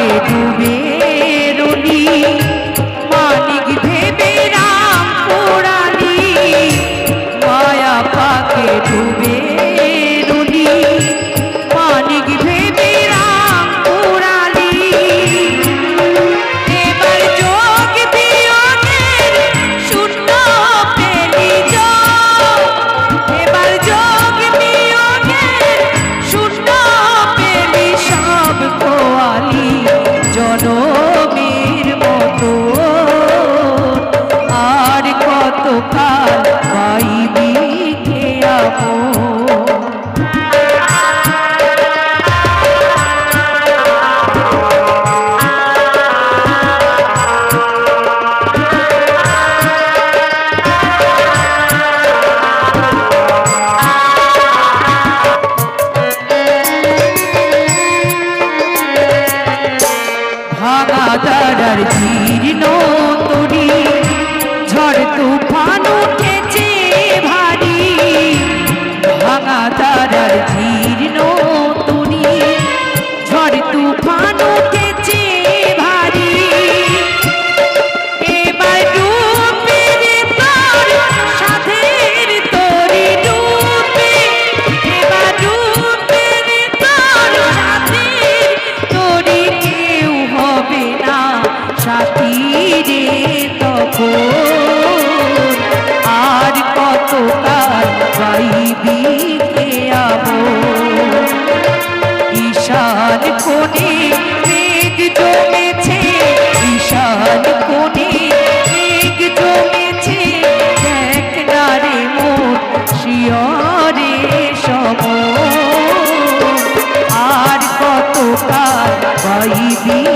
ডুবে তারার জীর্ণ তরি ঝড় তুপ সাথী রে তখন আর কত কাল পাইবি খেয়াব ঈশান কোণে মেঘ জমেছে, ঈশান কোণে মেঘ জমেছে, এক নারে মোর শিয়রে সম আর কত কাল পাইবি